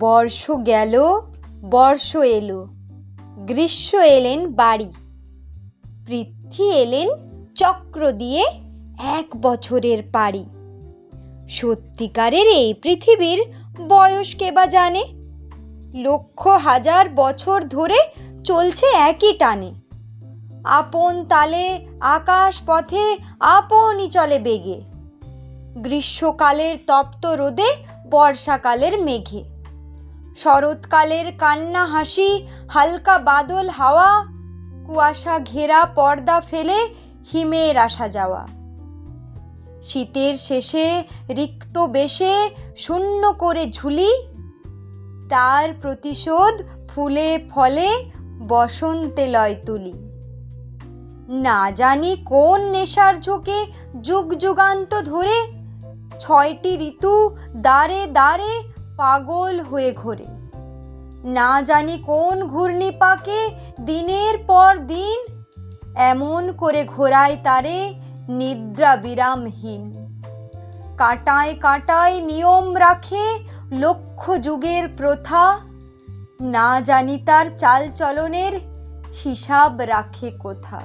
বর্ষ গেল, বর্ষ এলো, গ্রীষ্ম এলেন বাড়ি, পৃথ্বী এলেন চক্র দিয়ে এক বছরের পাড়ি। সত্যিকারের এই পৃথিবীর বয়স কে বা জানে? লক্ষ হাজার বছর ধরে চলছে একই টানে। আপন তালে আকাশ পথে আপনই চলে বেগে। গ্রীষ্মকালের তপ্ত রোদে বর্ষাকালের মেঘে। শরৎকালের কান্না হাসি, হালকা বাদল হাওয়া, কুয়াশা ঘেরা পর্দা ফেলে হিমের আসা যাওয়া। শীতের শেষে রিক্ত বেশে শূন্য করে ঝুলি, তার প্রতিশোধ ফুলে ফলে বসন্তে লয় তুলি। না জানি কোন নেশার ঝোঁকে যুগ যুগান্ত ধরে, ছয়টি ঋতু দাঁড়ে দাঁড়ে পাগল হয়ে ঘোরে। না জানি কোন ঘূর্ণি পাকে দিনের পর দিন, এমন করে ঘোরায় তারে নিদ্রা বিরামহীন। কাটায় কাটায় নিয়ম রাখে লক্ষ যুগের প্রথা, না জানি তার চাল চলনের হিসাব রাখে কোথা।